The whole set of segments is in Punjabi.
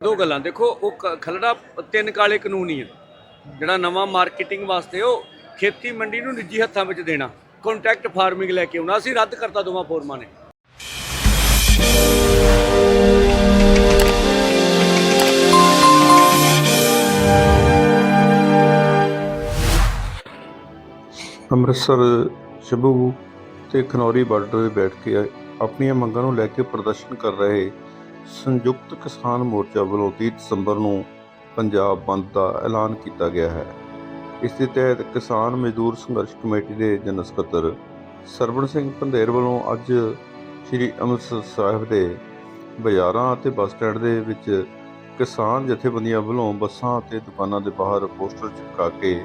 ਦੋ ਗੱਲਾਂ, ਦੇਖੋ, ਉਹ ਕ- ਖਲੜਾ ਤਿੰਨ ਕਾਲੇ ਕਾਨੂੰਨ ਹੀ ਆ। ਜਿਹੜਾ ਨਵਾਂ ਮਾਰਕੀਟਿੰਗ ਵਾਸਤੇ ਉਹ ਖੇਤੀ ਮੰਡੀ ਨੂੰ ਨਿੱਜੀ ਹੱਥਾਂ ਵਿੱਚ ਦੇਣਾ ਕੰਟੈਕਟ ਫਾਰਮਿੰਗ ਲੈ ਕੇ ਆਉਣਾ, ਅਸੀਂ ਰੱਦ ਕਰਤਾ ਦੋਵਾਂ ਫੋਰਮਾਂ ਨੇ। ਅੰਮ੍ਰਿਤਸਰ ਸ਼ੰਭੂ ਤੇ ਖਨੌਰੀ ਬਾਰਡਰ 'ਤੇ ਬੈਠ ਕੇ ਆਪਣੀਆਂ ਮੰਗਾਂ ਨੂੰ ਲੈ ਕੇ ਪ੍ਰਦਰਸ਼ਨ ਕਰ ਰਹੇ ਸੰਯੁਕਤ ਕਿਸਾਨ ਮੋਰਚਾ ਵੱਲੋਂ 30 ਦਸੰਬਰ ਨੂੰ ਪੰਜਾਬ ਬੰਦ ਦਾ ਐਲਾਨ ਕੀਤਾ ਗਿਆ ਹੈ। ਇਸ ਦੇ ਤਹਿਤ ਕਿਸਾਨ ਮਜ਼ਦੂਰ ਸੰਘਰਸ਼ ਕਮੇਟੀ ਦੇ ਜਨਰਲ ਸਕੱਤਰ ਸਰਵਣ ਸਿੰਘ ਪੰਧੇਰ ਵੱਲੋਂ ਅੱਜ ਸ੍ਰੀ ਅੰਮ੍ਰਿਤਸਰ ਸਾਹਿਬ ਦੇ ਬਾਜ਼ਾਰਾਂ ਅਤੇ ਬੱਸ ਸਟੈਂਡ ਦੇ ਵਿੱਚ ਕਿਸਾਨ ਜਥੇਬੰਦੀਆਂ ਵੱਲੋਂ ਬੱਸਾਂ ਅਤੇ ਦੁਕਾਨਾਂ ਦੇ ਬਾਹਰ ਪੋਸਟਰ ਚਿਪਕਾ ਕੇ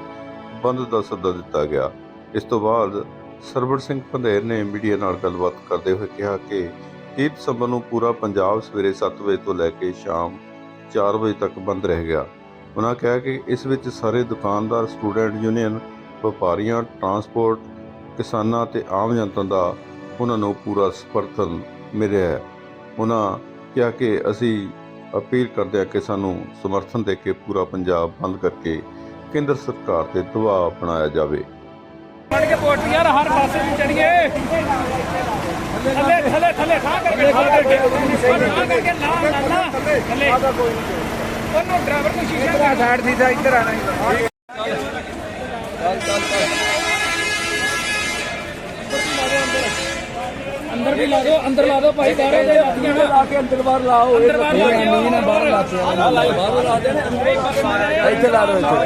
ਬੰਦ ਦਾ ਸੱਦਾ ਦਿੱਤਾ ਗਿਆ। ਇਸ ਤੋਂ ਬਾਅਦ ਸਰਵਣ ਸਿੰਘ ਪੰਧੇਰ ਨੇ ਮੀਡੀਆ ਨਾਲ ਗੱਲਬਾਤ ਕਰਦੇ ਹੋਏ ਕਿਹਾ ਕਿ 30 ਦਸੰਬਰ ਨੂੰ ਪੂਰਾ ਪੰਜਾਬ ਸਵੇਰੇ 7 ਵਜੇ ਤੋਂ ਲੈ ਕੇ ਸ਼ਾਮ 4 ਵਜੇ ਤੱਕ ਬੰਦ ਰਹਿ ਗਿਆ। ਉਹਨਾਂ ਕਿਹਾ ਕਿ ਇਸ ਵਿੱਚ ਸਾਰੇ ਦੁਕਾਨਦਾਰ, ਸਟੂਡੈਂਟ ਯੂਨੀਅਨ, ਵਪਾਰੀਆਂ, ਟਰਾਂਸਪੋਰਟ, ਕਿਸਾਨਾਂ ਤੇ ਆਮ ਜਨਤਾ ਦਾ ਉਹਨਾਂ ਨੂੰ ਪੂਰਾ ਸਮਰਥਨ ਮਿਲਿਆ ਹੈ। ਉਹਨਾਂ ਕਿਹਾ ਕਿ ਅਸੀਂ ਅਪੀਲ ਕਰਦੇ ਹਾਂ ਕਿ ਸਾਨੂੰ ਸਮਰਥਨ ਦੇ ਕੇ ਪੂਰਾ ਪੰਜਾਬ ਬੰਦ ਕਰਕੇ ਕੇਂਦਰ ਸਰਕਾਰ ਤੇ ਦਬਾਅ ਬਣਾਇਆ ਜਾਵੇ। ਫੜ ਕੇ ਪੋਟ ਯਾਰ ਹਰ ਪਾਸੇ ਨੂੰ ਚੜੀਏ। ਥੱਲੇ ਥੱਲੇ ਥੱਲੇ ਠਾਹ ਕਰਕੇ ਠਾਹ ਕਰਕੇ। ਠਾਹ ਕਰਕੇ ਨਾ ਨਾ ਨਾ। ਥੱਲੇ। ਉਹਨੂੰ ਡਰਾਈਵਰ ਨੂੰ ਸ਼ੀਸ਼ਾ ਸਾਈਡ ਦੀ ਦਾ ਇੱਧਰ ਆਣਾ ਅੰਦਰ ਵੀ ਲਾ ਦਿਓ ਅੰਦਰ ਲਾ ਦਿਓ ਭਾਈ ਬਾਹਰ ਦੇ ਲਾਤੀਆਂ ਨਾ ਲਾ ਕੇ ਅੰਦਰ ਬਾਹਰ ਲਾਓ ਅੰਦਰ ਬਾਹਰ ਲਾ ਕੇ ਨਾ ਬਾਹਰ ਲਾਤੇ ਆ ਲਾਓ। ਬਾਹਰ ਲਾ ਦੇ ਇੱਥੇ ਲਾ ਦਿਓ ਇੱਥੇ।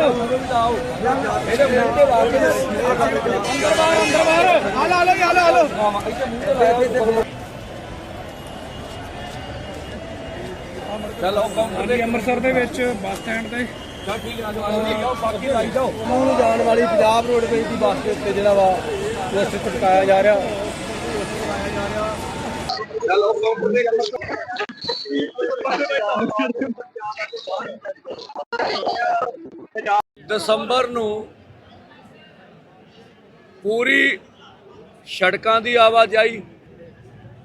ਇਹਦੇ ਮੂੰਹ ਤੇ ਲਾ ਕੇ ਅੰਦਰ ਬਾਹਰ। ਅੰਦਰ ਬਾਹਰ ਆ ਲਾ ਲਓ ਆ ਲਾ ਲਓ ਚਲੋ ਹਾਂਜੀ ਅੰਮ੍ਰਿਤਸਰ ਦੇ ਵਿੱਚ ਬੱਸ ਸਟੈਂਡ ਤੇ। ਨੂੰ ਜਾਣ ਵਾਲੀ ਪੰਜਾਬ ਰੋਡਵੇਜ਼ ਦੀ ਬੱਸ ਦੇ ਉੱਤੇ ਜਿਹੜਾ ਵਾ ਪੋਸਟਰ ਚਿਪਕਾਇਆ ਜਾ ਰਿਹਾ। ਦਸੰਬਰ ਨੂੰ ਪੂਰੀ ਸੜਕਾਂ ਦੀ ਆਵਾਜਾਈ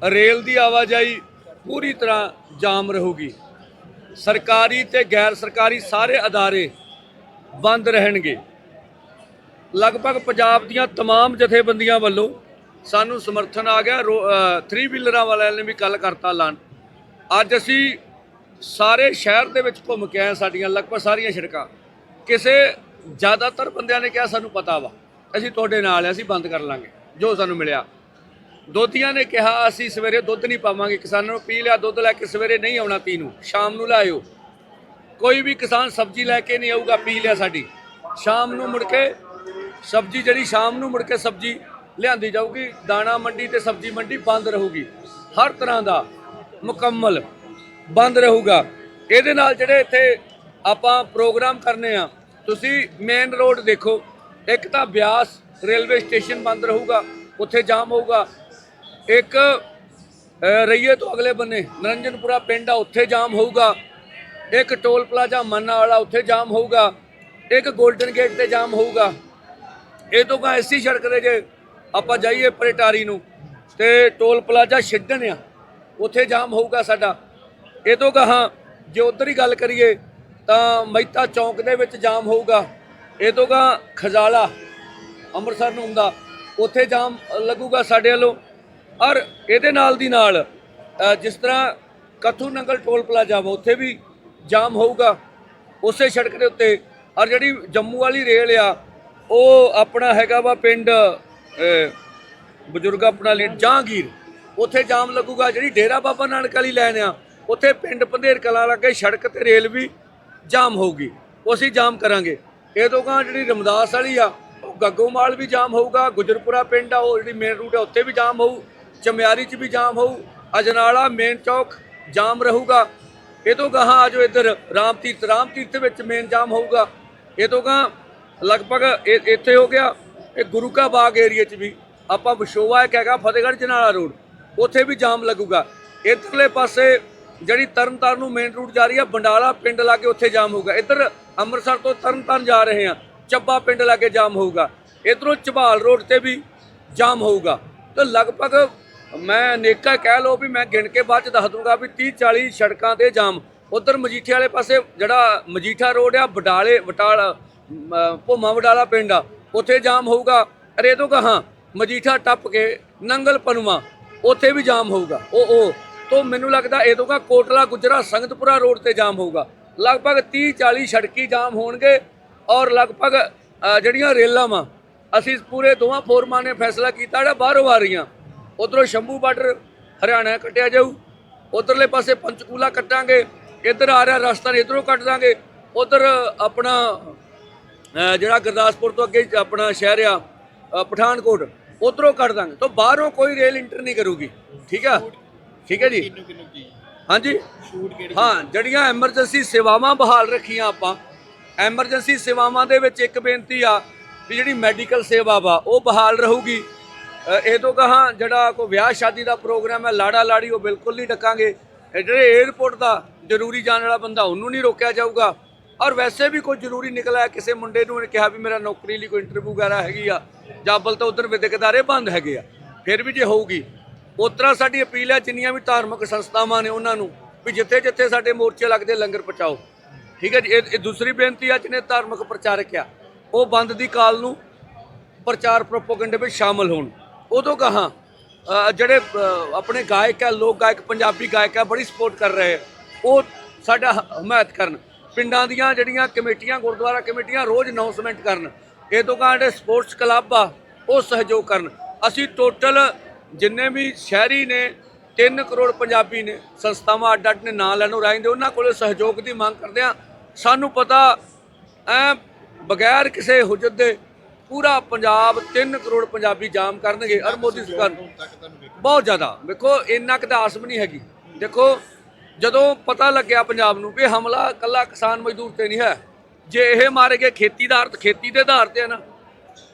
ਰੇਲ ਦੀ ਆਵਾਜਾਈ ਪੂਰੀ ਤਰ੍ਹਾਂ ਜਾਮ ਰਹੂਗੀ ਸਰਕਾਰੀ ਤੇ ਗੈਰ ਸਰਕਾਰੀ ਸਾਰੇ ਅਦਾਰੇ ਬੰਦ ਰਹਿਣਗੇ ਲਗਭਗ ਪੰਜਾਬ ਦੀਆਂ तमाम ਜਥੇਬੰਦੀਆਂ ਵੱਲੋਂ ਸਾਨੂੰ ਸਮਰਥਨ ਆ ਗਿਆ। 3 ਵੀਲਰਾਂ ਵਾਲਿਆਂ ਨੇ ਵੀ ਕੱਲ ਕਰਤਾ ਐਲਾਨ। ਅੱਜ ਅਸੀਂ ਸਾਰੇ ਸ਼ਹਿਰ ਦੇ ਵਿੱਚ ਘੁੰਮ ਕੇ ਆਏ ਸਾਡੀਆਂ ਲਗਭਗ ਸਾਰੀਆਂ ਸੜਕਾਂ। ਕਿਸੇ ਜ਼ਿਆਦਾਤਰ ਬੰਦਿਆਂ ਨੇ ਕਿਹਾ, ਸਾਨੂੰ ਪਤਾ ਵਾ, ਅਸੀਂ ਤੁਹਾਡੇ ਨਾਲ ਆ, ਅਸੀਂ ਬੰਦ ਕਰ ਲਾਂਗੇ। ਜੋ ਸਾਨੂੰ ਮਿਲਿਆ। ਦੋਧੀਆਂ ਨੇ ਕਿਹਾ, ਅਸੀਂ ਸਵੇਰੇ ਦੁੱਧ ਨਹੀਂ ਪਾਵਾਂਗੇ, ਕਿਸਾਨਾਂ ਨੂੰ ਪੀ ਲਿਆ, ਦੁੱਧ ਲੈ ਕੇ ਸਵੇਰੇ ਨਹੀਂ ਆਉਣਾ ਪੀਣ ਨੂੰ, ਸ਼ਾਮ ਨੂੰ ਲਾਇਓ ਕੋਈ ਵੀ ਕਿਸਾਨ ਸਬਜ਼ੀ ਲੈ ਕੇ ਨਹੀਂ ਆਊਗਾ, ਪੀ ਲਿਆ ਸਾਡੀ। ਸ਼ਾਮ ਨੂੰ ਮੁੜ ਕੇ ਸਬਜ਼ੀ, ਜਿਹੜੀ ਸ਼ਾਮ ਨੂੰ ਮੁੜ ਕੇ ਸਬਜ਼ੀ ਲਿਆਂਦੀ ਜਾਊਗੀ, ਦਾਣਾ ਮੰਡੀ ਤੇ ਸਬਜ਼ੀ ਮੰਡੀ ਬੰਦ ਰਹੂਗੀ। ਹਰ ਤਰ੍ਹਾਂ ਦਾ ਮੁਕੰਮਲ ਬੰਦ ਰਹੂਗਾ। ਇਹਦੇ ਨਾਲ ਜਿਹੜੇ ਇੱਥੇ ਆਪਾਂ ਪ੍ਰੋਗਰਾਮ ਕਰਨੇ ਆ, ਤੁਸੀਂ ਮੇਨ ਰੋਡ ਦੇਖੋ, ਇੱਕ ਤਾਂ ਬਿਆਸ ਰੇਲਵੇ ਸਟੇਸ਼ਨ ਬੰਦ ਰਹੂਗਾ, ਉੱਥੇ ਜਾਮ ਹੋਊਗਾ। ਇੱਕ ਰਈਏ ਤੋਂ ਅਗਲੇ ਬੰਨੇ ਨਰੰਜਨਪੁਰਾ ਪਿੰਡ ਆ, ਉੱਥੇ ਜਾਮ ਹੋਊਗਾ। ਇੱਕ ਟੋਲ ਪਲਾਜ਼ਾ ਮੰਨਾ ਵਾਲਾ ਉੱਥੇ ਜਾਮ ਹੋਊਗਾ। ਇੱਕ 골ਡਨ ਗੇਟ ਤੇ ਜਾਮ ਹੋਊਗਾ। ਇਹ ਤੋਂ ਕਾ ਐਸੀ ਸੜਕ ਦੇ ਜੇ ਆਪਾਂ ਜਾਈਏ ਪਰੇਟਾਰੀ ਨੂੰ ਤੇ ਟੋਲ ਪਲਾਜ਼ਾ ਛੱਡਣ ਆ। ਉੱਥੇ ਜਾਮ ਹੋਊਗਾ ਸਾਡਾ। ਇਹ ਤੋਂ ਕਹਾ ਜੇ ਉਧਰ ਹੀ ਗੱਲ ਕਰੀਏ ਤਾਂ ਮਹਿਤਾ ਚੌਂਕ ਦੇ ਵਿੱਚ ਜਾਮ ਹੋਊਗਾ। ਇਹ ਤੋਂ ਕਹਾ ਖਜ਼ਾਲਾ ਅੰਮ੍ਰਿਤਸਰ ਨੂੰ ਹੁੰਦਾ ਉੱਥੇ ਜਾਮ ਲੱਗੂਗਾ ਸਾਡੇ ਵੱਲੋਂ। ਔਰ ਇਹਦੇ ਨਾਲ ਦੀ ਨਾਲ ਜਿਸ ਤਰ੍ਹਾਂ ਕਥੂ ਨੰਗਲ ਟੋਲ ਪਲਾਜ਼ਾ ਵਾ, ਉੱਥੇ ਵੀ ਜਾਮ ਹੋਊਗਾ ਉਸੇ ਸੜਕ ਦੇ ਉੱਤੇ। ਔਰ ਜਿਹੜੀ ਜੰਮੂ ਵਾਲੀ ਰੇਲ ਆ, ਉਹ ਆਪਣਾ ਹੈਗਾ ਵਾ ਪਿੰਡ ਬਜ਼ੁਰਗ ਆਪਣਾ ਲੀ ਜਹਾਂਗੀਰ, ਉੱਥੇ ਜਾਮ ਲੱਗੂਗਾ ਜਿਹੜੀ ਡੇਰਾ ਬਾਬਾ ਨਾਨਕ ਵਾਲੀ ਲੈਣ ਆ, ਉੱਥੇ ਪਿੰਡ ਪੰਧੇਰ ਕਲਾਂ ਲੱਗੇ ਸੜਕ ਤੇ ਰੇਲ ਵੀ ਜਾਮ ਹੋਊਗੀ, ਉਹ ਅਸੀਂ ਜਾਮ ਕਰਾਂਗੇ। ਇਹ ਤੋਂ ਗਾਂ ਜਿਹੜੀ ਰਮਦਾਸ ਵਾਲੀ ਆ, ਉਹ ਗੱਗੋਮਾਲ ਵੀ ਜਾਮ ਹੋਊਗਾ, ਗੁਜਰਪੁਰਾ ਪਿੰਡ ਆ, ਉਹ ਜਿਹੜੀ ਮੇਨ ਰੂਟ ਆ, ਉੱਥੇ ਵੀ ਜਾਮ ਹੋਊ, ਚਮਿਆਰੀ 'ਚ ਵੀ ਜਾਮ ਹੋਊ, ਅਜਨਾਲਾ ਮੇਨ ਚੌਕ ਜਾਮ ਰਹੂਗਾ। ਇਹ ਤੋਂ ਗਾਹਾਂ ਆਜੋ ਇੱਧਰ ਰਾਮ ਤੀਰਥ ਰਾਮ ਤੀਰਥ ਵਿੱਚ ਮੇਨ ਜਾਮ ਹੋਊਗਾ। ਇਹ ਤੋਂ ਗਾਂ ਲਗਭਗ ਇਹ- ਇੱਥੇ ਹੋ ਗਿਆ ਇਹ ਗੁਰੂ ਕਾ ਬਾਗ ਏਰੀਆ 'ਚ ਵੀ ਆਪਾਂ ਵਿਸ਼ੋਵਾ ਇੱਕ ਹੈਗਾ ਫਤਿਹਗੜ੍ਹ ਜਨਾਲਾ ਰੋਡ ਉੱਥੇ ਵੀ ਜਾਮ ਲੱਗੂਗਾ। ਇੱਧਰਲੇ ਪਾਸੇ ਜਿਹੜੀ ਤਰਨਤਾਰਨ ਨੂੰ ਮੇਨ ਰੂਟ ਜਾ ਰਹੀ ਆ ਬੰਡਾਲਾ ਪਿੰਡ ਲਾਗੇ ਉੱਥੇ ਜਾਮ ਹੋਊਗਾ। ਇੱਧਰ ਅੰਮ੍ਰਿਤਸਰ ਤੋਂ ਤਰਨਤਾਰਨ ਜਾ ਰਹੇ ਆ ਚੱਬਾ ਪਿੰਡ ਲਾਗੇ ਜਾਮ ਹੋਊਗਾ। ਇਧਰੋਂ ਝਬਾਲ ਰੋਡ ਤੇ ਵੀ ਜਾਮ ਹੋਊਗਾ। ਤਾਂ ਲਗਭਗ ਮੈਂ ਅਨੇਕਾਂ ਕਹਿ ਲਓ ਵੀ ਮੈਂ ਗਿਣ ਕੇ ਬਾਅਦ ਚ ਦੱਸ ਦੂੰਗਾ ਵੀ 30 40 ਸੜਕਾਂ ਤੇ ਜਾਮ। ਉਧਰ ਮਜੀਠੇ ਵਾਲੇ ਪਾਸੇ ਜਿਹੜਾ ਮਜੀਠਾ ਰੋਡ ਆ ਬਡਾਲੇ ਬਟਾਲਾ ਅਮ, ਭੋਮਾ ਬਡਾਲਾ ਪਿੰਡ ਆ ਉੱਥੇ ਜਾਮ ਹੋਊਗਾ। ਅਰੇ ਤੋਂ ਕਹਾਂ? ਮਜੀਠਾ ਟੱਪ ਕੇ ਨੰਗਲ ਪਨੂਆ ਉੱਥੇ ਵੀ ਜਾਮ ਹੋਊਗਾ। ਉਹ ਉਹ, ਤੋਂ ਮੈਨੂੰ ਲੱਗਦਾ ਇਹ ਤੋਂ ਕਾ ਕੋਟਲਾ, ਗੁਜਰਾ, ਸੰਗਤਪੁਰਾ ਰੋਡ ਤੇ ਜਾਮ ਹੋਊਗਾ। ਲਗਭਗ 30 40 ਸੜਕੀ ਜਾਮ ਹੋਣਗੇ ਔਰ ਲਗਭਗ ਜਿਹੜੀਆਂ ਰੇਲਾਂ ਵਾ, ਅਸੀਂ ਪੂਰੇ ਦੋਵਾਂ ਫੋਰਮਾਂ ਨੇ ਫੈਸਲਾ ਕੀਤਾ, ਜਿਹੜਾ ਬਾਹਰੋਂ ਆ ਰਹੀਆਂ। ਉਧਰੋਂ ਸ਼ੰਭੂ ਬਾਰਡਰ ਹਰਿਆਣਾ ਕੱਟਿਆ ਜਾਊ, ਉਧਰਲੇ ਪਾਸੇ ਪੰਚਕੂਲਾ ਕੱਟਾਂਗੇ, ਇੱਧਰ ਆ ਰਿਹਾ ਰਸਤਾ, ਇਧਰੋਂ ਕੱਟ ਦਾਂਗੇ, ਉਧਰ ਆਪਣਾ ਜਿਹੜਾ ਗੁਰਦਾਸਪੁਰ ਤੋਂ ਅੱਗੇ ਆਪਣਾ ਸ਼ਹਿਰ ਆ ਪਠਾਨਕੋਟ ਉਧਰੋਂ ਕੱਢ ਦਾਂਗੇ। ਤਾਂ ਬਾਹਰੋਂ ਕੋਈ ਰੇਲ ਇੰਟਰ ਨਹੀਂ ਕਰੂਗੀ। ਠੀਕ ਆ? ਠੀਕ ਹੈ ਜੀ? ਹਾਂਜੀ? ਹਾਂ ਜਿਹੜੀਆਂ ਐਮਰਜੈਂਸੀ ਸੇਵਾਵਾਂ ਬਹਾਲ ਰੱਖੀਆਂ ਆਪਾਂ ਐਮਰਜੈਂਸੀ ਸੇਵਾਵਾਂ ਦੇ ਵਿੱਚ ਇੱਕ ਬੇਨਤੀ ਆ ਵੀ ਜਿਹੜੀ ਮੈਡੀਕਲ ਸੇਵਾ ਵਾ ਉਹ ਬਹਾਲ ਰਹੂਗੀ। ਇਹ ਤੋਂ ਕਹਾਂ ਜਿਹੜਾ ਕੋਈ ਵਿਆਹ ਸ਼ਾਦੀ ਦਾ ਪ੍ਰੋਗਰਾਮ ਹੈ ਲਾੜਾ ਲਾੜੀ ਉਹ ਬਿਲਕੁਲ ਨਹੀਂ ਡਕਾਂਗੇ। ਜਿਹੜੇ 에ਅਰਪੋਰਟ ਦਾ ਜ਼ਰੂਰੀ ਜਾਣ ਵਾਲਾ ਬੰਦਾ ਉਹਨੂੰ ਨਹੀਂ ਰੋਕਿਆ ਜਾਊਗਾ। ਔਰ ਵੈਸੇ ਵੀ ਕੋਈ ਜ਼ਰੂਰੀ ਨਿਕਲਿਆ ਕਿਸੇ ਮੁੰਡੇ ਨੂੰ ਉਹਨੇ ਕਿਹਾ ਵੀ ਮੇਰਾ ਨੌਕਰੀ ਲਈ ਕੋਈ ਇੰਟਰਵਿਊ ਵਗੈਰਾ ਹੈਗੀ ਆ ਜਾਬਲ ਤਾਂ ਉਧਰ ਵਿਦਿਅਕ ਅਦਾਰੇ ਬੰਦ ਹੈਗੇ ਆ, ਫਿਰ ਵੀ ਜੇ ਹੋਊਗੀ, ਉਸ ਤਰ੍ਹਾਂ ਸਾਡੀ ਅਪੀਲ ਹੈ ਜਿੰਨੀਆਂ ਵੀ ਧਾਰਮਿਕ ਸੰਸਥਾਵਾਂ ਨੇ ਉਹਨਾਂ ਨੂੰ ਵੀ ਜਿੱਥੇ ਜਿੱਥੇ ਸਾਡੇ ਮੋਰਚੇ ਲੱਗਦੇ ਲੰਗਰ ਪਹੁੰਚਾਓ। ਠੀਕ ਹੈ ਜੀ, ਇਹ ਦੂਸਰੀ ਬੇਨਤੀ ਆ ਜਿਹਨੇ ਧਾਰਮਿਕ ਪ੍ਰਚਾਰਕ ਆ ਉਹ ਬੰਦ ਦੀ ਕਾਲ ਨੂੰ ਪ੍ਰਚਾਰ ਪ੍ਰੋਪਗੈਂਡੇ ਵਿੱਚ ਸ਼ਾਮਲ ਹੋਣ। ਉਦੋਂ ਕਹਾਂ ਜਿਹੜੇ ਆਪਣੇ ਗਾਇਕ ਆ ਲੋਕ ਗਾਇਕ, ਪੰਜਾਬੀ ਗਾਇਕ ਆ ਬੜੀ ਸਪੋਰਟ ਕਰ ਰਹੇ ਆ ਉਹ ਸਾਡਾ ਹ- ਹਮਾਇਤ ਕਰਨ। ਪਿੰਡਾਂ ਦੀਆਂ ਜਿਹੜੀਆਂ ਕਮੇਟੀਆਂ, ਗੁਰਦੁਆਰਾ ਕਮੇਟੀਆਂ ਰੋਜ਼ ਅਨਾਉਂਸਮੈਂਟ ਕਰਨ, ਇਹ ਤੋਂ ਕਹਾਂ ਜਿਹੜੇ ਸਪੋਰਟਸ ਕਲੱਬ ਆ, ਉਹ ਸਹਿਯੋਗ ਕਰਨ। ਅਸੀਂ ਟੋਟਲ ਜਿੰਨੇ ਵੀ ਸ਼ਹਿਰੀ ਨੇ 3 ਕਰੋੜ ਪੰਜਾਬੀ ਨੇ, ਸੰਸਥਾਵਾਂ ਅੱਡ ਅੱਡ ਨੇ, ਨਾਂ ਲੈਣੋਂ ਰਾਇੰਦੇ ਉਹਨਾਂ ਕੋਲੇ ਸਹਿਯੋਗ ਦੀ ਮੰਗ ਕਰਦੇ ਆ ਸਾਨੂੰ ਪਤਾ, ਐ ਬਗੈਰ ਕਿਸੇ ਹੁਜਤ ਦੇ ਪੂਰਾ ਪੰਜਾਬ 3 ਕਰੋੜ ਪੰਜਾਬੀ ਜਾਮ ਕਰਨਗੇ, ਅਰ ਮੋਦੀ ਸਰਕਾਰ ਬਹੁਤ ਜ਼ਿਆਦਾ। ਵੇਖੋ, ਇੰਨਾ ਕੁ ਤਾਂ ਆਸ ਵੀ ਨਹੀਂ ਹੈਗੀ। ਦੇਖੋ ਜਦੋਂ ਪਤਾ ਲੱਗਿਆ ਪੰਜਾਬ ਨੂੰ ਇਹ ਹਮਲਾ ਕੱਲਾ ਕਿਸਾਨ ਮਜ਼ਦੂਰ ਤੇ ਨਹੀਂ ਹੈ ਜੇ ਇਹ ਮਾਰੇ ਗਏ ਖੇਤੀ ਦਾ ਅਰਥ ਖੇਤੀ ਦੇ ਆਧਾਰ ਤੇ ਹੈ ਨਾ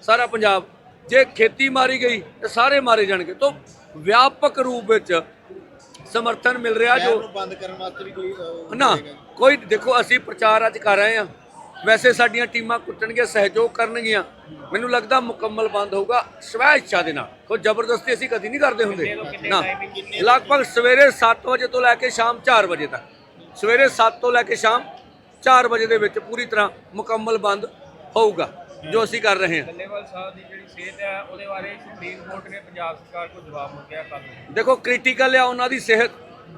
ਸਾਰਾ ਪੰਜਾਬ ਜੇ ਖੇਤੀ ਮਾਰੀ ਗਈ ਤੇ ਸਾਰੇ ਮਾਰੇ ਜਾਣਗੇ। ਤੋਂ ਵਿਆਪਕ ਰੂਪ ਵਿੱਚ ਸਮਰਥਨ ਮਿਲ ਰਿਹਾ ਜੋ ਬੰਦ ਕਰਨ ਵਾਸਤੇ ਵੀ ਕੋਈ ਨਾ ਕੋਈ ਦੇਖੋ ਅਸੀਂ ਪ੍ਰਚਾਰ ਅੱਜ ਕਰ ਰਹੇ ਹਾਂ। ਵੈਸੇ ਸਾਡੀਆਂ ਟੀਮਾਂ ਕੁੱਟਣਗੀਆਂ ਸਹਿਯੋਗ ਕਰਨਗੀਆਂ। ਮੈਨੂੰ ਲੱਗਦਾ ਮੁਕੰਮਲ ਬੰਦ ਹੋਊਗਾ ਸਵੈ ਇੱਛਾ ਦੇ ਨਾਲ। ਕੋਈ ਜ਼ਬਰਦਸਤੀ ਅਸੀਂ ਕਦੀ ਨਹੀਂ ਕਰਦੇ ਹੁੰਦੇ। ਨਾ। ਲਗਭਗ ਸਵੇਰੇ 7 ਵਜੇ ਤੋਂ ਲੈ ਕੇ ਸ਼ਾਮ 4 ਵਜੇ ਤੱਕ। ਸਵੇਰੇ 7 ਤੋਂ ਲੈ ਕੇ ਸ਼ਾਮ 4 ਵਜੇ ਦੇ ਵਿੱਚ ਪੂਰੀ ਤਰ੍ਹਾਂ ਮੁਕੰਮਲ ਬੰਦ ਹੋਊਗਾ ਜੋ ਅਸੀਂ ਕਰ ਰਹੇ ਹਾਂ। ਡੱਲੇਵਾਲ ਸਾਹਿਬ ਦੀ ਜਿਹੜੀ ਸਿਹਤ ਹੈ ਉਹਦੇ ਬਾਰੇ ਸੁਪਰੀਮ ਕੋਰਟ ਨੇ ਪੰਜਾਬ ਸਰਕਾਰ ਕੋਲ ਜਵਾਬ ਮੰਗਿਆ ਕੱਲ ਦੇਖੋ ਕ੍ਰਿਟੀਕਲ ਆ ਉਹਨਾਂ ਦੀ ਸਿਹਤ।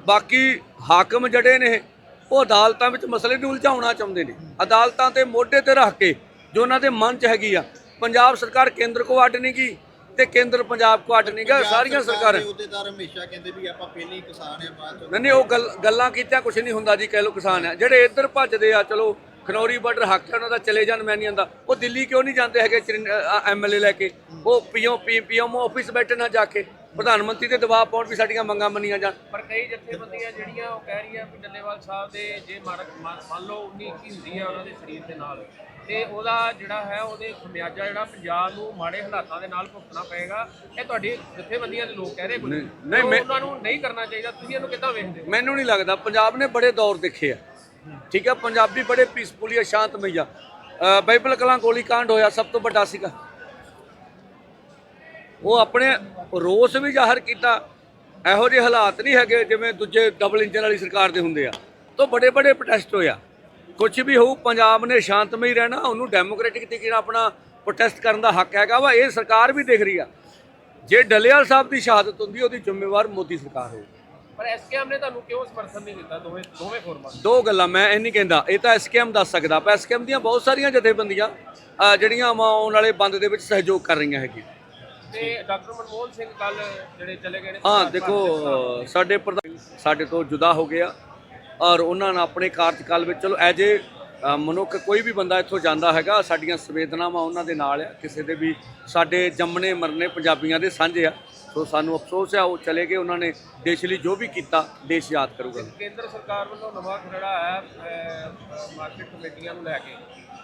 ਬਾਕੀ ਹਾਕਮ ਜਿਹੜੇ ਨੇ ਉਹ ਅਦਾਲਤਾਂ ਵਿੱਚ ਮਸਲੇ ਨੂੰ ਉਲਝਾਉਣਾ ਚਾਹੁੰਦੇ ਨੇ। ਅਦਾਲਤਾਂ ਤੇ ਮੋਢੇ ਤੇ ਰੱਖ ਕੇ ਜੋ ਉਹਨਾਂ ਦੇ ਮਨ 'ਚ ਹੈਗੀ ਆ ਪੰਜਾਬ ਸਰਕਾਰ ਕੇਂਦਰ ਕੋ ਅੱਡ ਨਹੀਂ ਗਈ ਤੇ ਕੇਂਦਰ ਪੰਜਾਬ ਕੋ ਅੱਡ ਨਹੀਂ ਗਾ ਸਾਰੀਆਂ ਸਰਕਾਰਾਂ ਦੇ ਅਹੁਦੇਦਾਰ ਹਮੇਸ਼ਾ ਕਹਿੰਦੇ ਵੀ ਆਪਾਂ ਪਹਿਲੇ ਹੀ ਕਿਸਾਨ ਆ ਬਾਅਦ ਨਹੀਂ ਨਹੀਂ ਉਹ ਗੱਲ ਗੱਲਾਂ ਕੀਤਿਆਂ ਕੁਝ ਨਹੀਂ ਹੁੰਦਾ ਜੀ ਕਹਿ ਲੋ ਕਿਸਾਨ ਆ। ਜਿਹੜੇ ਇੱਧਰ ਭੱਜਦੇ ਆ ਚਲੋ ਖਨੌਰੀ ਬਾਰਡਰ ਹੱਕ ਹੈ ਉਹਨਾਂ ਦਾ ਚਲੇ ਜਾਣ ਮੈਂ ਨਹੀਂ ਆਂਦਾ। ਉਹ ਦਿੱਲੀ ਕਿਉਂ ਨਹੀਂ ਜਾਂਦੇ ਹੈਗੇ ਐਮਐਲਏ ਲੈ ਕੇ? ਉਹ ਪੀਓ ਪੀਐਮ ਆਫਿਸ ਬੈਠੇ ਨਾ ਜਾ ਕੇ। ਪ੍ਰਧਾਨ ਮੰਤਰੀ ਤੇ ਦਬਾਅ ਪਾਉਣ ਵੀ ਸਾਡੀਆਂ ਮੰਗਾਂ ਮੰਨੀਆਂ ਜਾਣ। ਪਰ ਕਈ ਜਥੇਬੰਦੀਆਂ ਜਿਹੜੀਆਂ ਉਹ ਕਹਿ ਰਹੀਆਂ ਵੀ ਡੱਲੇਵਾਲ ਸਾਹਿਬ ਦੇ ਜੇ ਮੰਨ ਲਓ 19 21 ਹੁੰਦੀ ਹੈ ਉਹਨਾਂ ਦੇ ਸਰੀਰ ਦੇ ਨਾਲ ਤੇ ਉਹਦਾ ਜਿਹੜਾ ਹੈ ਉਹਦੇ ਖਮਿਆਜਾ ਜਿਹੜਾ ਪੰਜਾਬ ਨੂੰ ਮਾੜੇ ਹਾਲਾਤਾਂ ਦੇ ਨਾਲ ਭੁਗਤਣਾ ਪਏਗਾ। ਇਹ ਤੁਹਾਡੀ ਜਥੇਬੰਦੀਆਂ ਦੇ ਲੋਕ ਕਹਿ ਰਹੇ ਕੁਝ? ਨਹੀਂ, ਉਹਨਾਂ ਨੂੰ ਨਹੀਂ ਕਰਨਾ ਚਾਹੀਦਾ। ਤੁਸੀਂ ਇਹਨੂੰ ਕਿੱਦਾਂ ਵੇਖਦੇ ਮੈਨੂੰ ਨਹੀਂ ਲੱਗਦਾ। ਪੰਜਾਬ ਨੇ ਬੜੇ ਦੌਰ ਦੇਖੇ ਆ। ਠੀਕ ਹੈ ਪੰਜਾਬੀ ਬੜੇ ਪੀਸਫੁਲੀ ਆ, ਸ਼ਾਂਤਮਈ ਆ। ਬਾਈਬਲ ਕਲਾਂ ਗੋਲੀ ਕਾਂਡ ਹੋਇਆ, ਸਭ ਤੋਂ ਵੱਡਾ ਸੀਗਾ। ਉਹ ਆਪਣੇ ਰੋਸ ਵੀ ਜ਼ਾਹਰ ਕੀਤਾ। ਇਹੋ ਜਿਹੇ ਹਾਲਾਤ ਨਹੀਂ ਹੈਗੇ ਜਿਵੇਂ ਦੂਜੇ ਡਬਲ ਇੰਜਨ ਵਾਲੀ ਸਰਕਾਰ ਦੇ ਹੁੰਦੇ ਆ। ਤੋਂ ਬੜੇ ਬੜੇ ਪ੍ਰੋਟੈਸਟ ਹੋਇਆ ਕੁਝ ਵੀ ਹੋਊ, ਪੰਜਾਬ ਨੇ ਸ਼ਾਂਤਮਈ ਰਹਿਣਾ, ਉਹਨੂੰ ਡੈਮੋਕ੍ਰੈਟਿਕ ਤਰੀਕੇ ਨਾਲ ਆਪਣਾ ਪ੍ਰੋਟੈਸਟ ਕਰਨ ਦਾ ਹੱਕ ਹੈਗਾ ਵਾ, ਇਹ ਸਰਕਾਰ ਵੀ ਦੇਖ ਰਹੀ ਆ। ਜੇ ਡੱਲੇਵਾਲ ਸਾਹਿਬ ਦੀ ਸ਼ਹਾਦਤ ਹੁੰਦੀ, ਉਹਦੀ ਜ਼ਿੰਮੇਵਾਰ ਮੋਦੀ ਸਰਕਾਰ ਹੋਊ। ਪਰ ਐਸਕੇਐਮ ਨੇ ਤੁਹਾਨੂੰ ਕਿਉਂ ਸਮਰਥਨ ਨਹੀਂ ਦਿੱਤਾ ਦੋਵੇਂ ਦੋਵੇਂ ਫੋਰਮਾਂ? ਦੋ ਗੱਲਾਂ ਮੈਂ ਇਹ ਨਹੀਂ ਕਹਿੰਦਾ। ਇਹ ਤਾਂ ਐਸਕੇਐਮ ਦੱਸ ਸਕਦਾ। ਪਰ ਐਸਕੇਐਮ ਦੀਆਂ ਬਹੁਤ ਸਾਰੀਆਂ ਜਥੇਬੰਦੀਆਂ ਅਹ ਜਿਹੜੀਆਂ ਵਾ ਆਉਣ ਵਾਲੇ ਬੰਦ ਦੇ ਵਿੱਚ ਸਹਿਯੋਗ ਕਰ ਰਹੀਆਂ ਹੈਗੀਆਂ। ਤੇ ਡਾਕਟਰ ਮਨਮੋਹਨ ਸਿੰਘ ਕੱਲ ਜਿਹੜੇ ਚਲੇ ਗਏ ਨੇ ਹਾਂ ਦੇਖੋ ਅਹ ਸਾਡੇ ਪ੍ਰਧਾਨ ਸਾਡੇ ਤੋਂ ਜੁਦਾ ਹੋ ਗਿਆ ਔਰ ਉਹਨਾਂ ਨੇ ਆਪਣੇ ਕਾਰਜਕਾਲ ਵਿੱਚ ਚਲੋ ਐਜ ਏ ਮਨੁੱਖ ਕੋਈ ਵੀ ਬੰਦਾ ਇੱਥੋਂ ਜਾਂਦਾ ਹੈਗਾ ਸਾਡੀਆਂ ਸੰਵੇਦਨਾਵਾਂ ਉਹਨਾਂ ਦੇ ਨਾਲ ਆ। ਕਿਸੇ ਦੇ ਵੀ ਸਾਡੇ ਜੰਮਣੇ ਮਰਨੇ ਪੰਜਾਬੀਆਂ ਦੇ ਸਾਂਝੇ ਆ। ਸੋ ਸਾਨੂੰ ਅਫਸੋਸ ਆ ਉਹ ਚਲੇ ਗਏ ਉਹਨਾਂ ਨੇ ਦੇਸ਼ ਲਈ ਜੋ ਵੀ ਕੀਤਾ ਦੇਸ਼ ਯਾਦ ਕਰੂਗਾ ਕੇਂਦਰ ਸਰਕਾਰ ਵੱਲੋਂ ਨਵਾਂ ਖਰੜਾ ਆਇਆ ਮਾਰਕੀਟ ਕਮੇਟੀਆਂ ਨੂੰ ਲੈ ਕੇ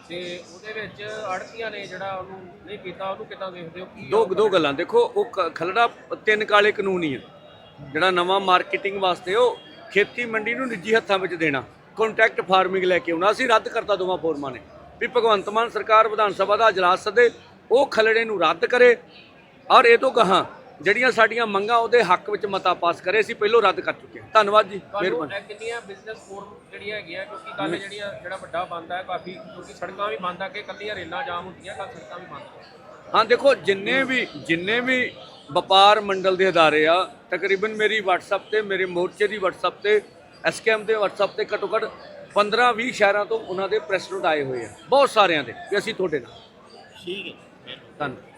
ਤੇ ਉਹਦੇ ਵਿੱਚ ਅੜਤੀਆਂ ਨੇ ਜਿਹੜਾ ਉਹਨੂੰ ਨਹੀਂ ਕੀਤਾ ਉਹਨੂੰ ਕਿਦਾਂ ਦੇਖਦੇ ਹੋ ਕੀ ਦੋ ਦੋ ਗੱਲਾਂ ਦੇਖੋ ਉਹ ਕ- ਖਲੜਾ ਤਿੰਨ ਕਾਲੇ ਕਾਨੂੰਨ ਹੀ ਆ ਜਿਹੜਾ ਨਵਾਂ ਮਾਰਕੀਟਿੰਗ ਵਾਸਤੇ ਉਹ ਖੇਤੀ ਮੰਡੀ ਨੂੰ ਨਿੱਜੀ ਹੱਥਾਂ ਵਿੱਚ ਦੇਣਾ ਕੰਟੈਕਟ ਫਾਰਮਿੰਗ ਲੈ ਕੇ ਆਉਣਾ ਅਸੀਂ ਰੱਦ ਕਰਤਾ ਦੋਵਾਂ ਫੋਰਮਾਂ ਨੇ ਵੀ ਭਗਵੰਤ ਮਾਨ ਸਰਕਾਰ ਵਿਧਾਨ ਸਭਾ ਦਾ اجلاس ਸੱਦੇ ਉਹ ਖਲੜੇ ਨੂੰ ਰੱਦ ਕਰੇ ਔਰ ਇਹ ਤੋਂ ਕਹਾਂ ਜਿਹੜੀਆਂ ਸਾਡੀਆਂ ਮੰਗਾਂ ਉਹਦੇ ਹੱਕ ਵਿੱਚ ਮਤਾ ਪਾਸ ਕਰੇ ਅਸੀਂ ਪਹਿਲਾਂ ਰੱਦ ਕਰ ਚੁੱਕੇ ਹਾਂ। ਧੰਨਵਾਦ ਜੀ ਮਿਹਰਬਾਨੀ। ਇਹ ਕਿੰਨੀਆਂ ਬਿਜ਼ਨਸ ਫੋਰਮ ਜਿਹੜੀਆਂ ਹੈਗੀਆਂ ਕਿਉਂਕਿ ਕੱਲ ਜਿਹੜੀਆਂ ਜਿਹੜਾ ਵੱਡਾ ਬੰਦ ਹੈ ਕਾਫੀ ਕਿਉਂਕਿ ਸੜਕਾਂ ਵੀ ਬੰਦ ਆ ਕਿ ਕੱਲੀਆਂ ਰੇਲਾਂ ਜਾਮ ਹੁੰਦੀਆਂ ਕੱਲ ਸੜਕਾਂ ਵੀ ਬੰਦ ਹਾਂ ਦੇਖੋ ਜਿੰਨੇ ਵੀ ਜਿੰਨੇ ਵੀ ਵਪਾਰ ਮੰਡਲ ਦੇ ਅਦਾਰੇ ਆ ਤਕਰੀਬਨ ਮੇਰੀ WhatsApp ਤੇ ਮੇਰੇ ਮੋਰਚੇ ਦੀ WhatsApp ਤੇ ਐਸਕੇਐਮ ਦੇ WhatsApp ਤੇ ਘੱਟੋ ਘੱਟ 15 20 ਸ਼ਹਿਰਾਂ ਤੋਂ ਉਹਨਾਂ ਦੇ ਪ੍ਰੈਸ ਨੋਟ ਆਏ ਹੋਏ ਆ ਬਹੁਤ ਸਾਰਿਆਂ ਦੇ ਕਿ ਅਸੀਂ ਤੁਹਾਡੇ ਨਾਲ। ਠੀਕ ਹੈ। ਧੰਨਵਾਦ।